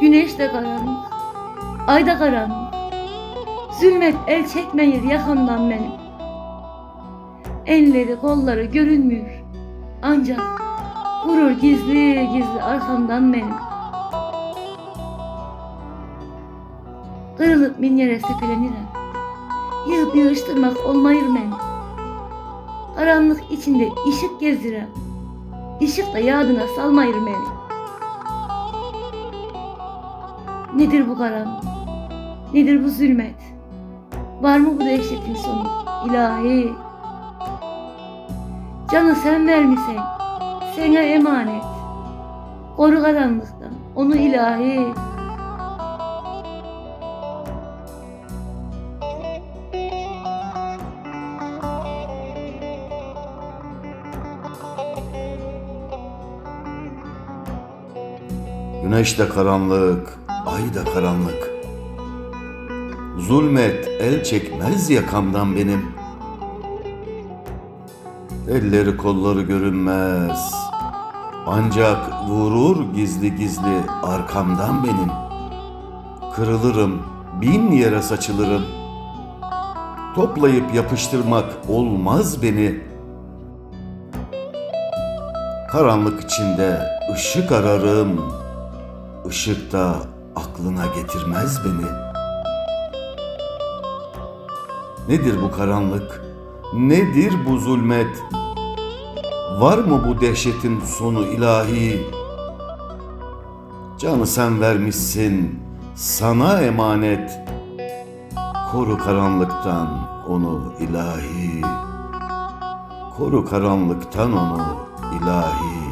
Güneş de karanlık, ay da karanlık. Zulmet el çekmeyir yakamdan benim. Elleri kolları görünmüyor. Ancak vurur gizli gizli arkamdan benim. Kırılıp min yere sepelenirim. Yığıp yığıştırmak olmayır men. Karanlık içinde ışık gezdirem. Işık da yadına salmayır beni. Nedir bu karanlık? Nedir bu zulmet? Var mı bu dehşetin sonu? İlahi. Canı sen vermişsen, sana emanet. Koru karanlıktan, onu ilahi. Güneş de karanlık, ay da karanlık. Zulmet el çekmez yakamdan benim. Elleri kolları görünmez. Ancak vurur gizli gizli arkamdan benim. Kırılırım, bin yere saçılırım. Toplayıp yapıştırmak olmaz beni. Karanlık içinde ışık ararım. Işık da aklına getirmez beni. Nedir bu karanlık? Nedir bu zulmet? Var mı bu dehşetin sonu ilahi? Canı sen vermişsin, sana emanet. Koru karanlıktan onu ilahi. Koru karanlıktan onu ilahi.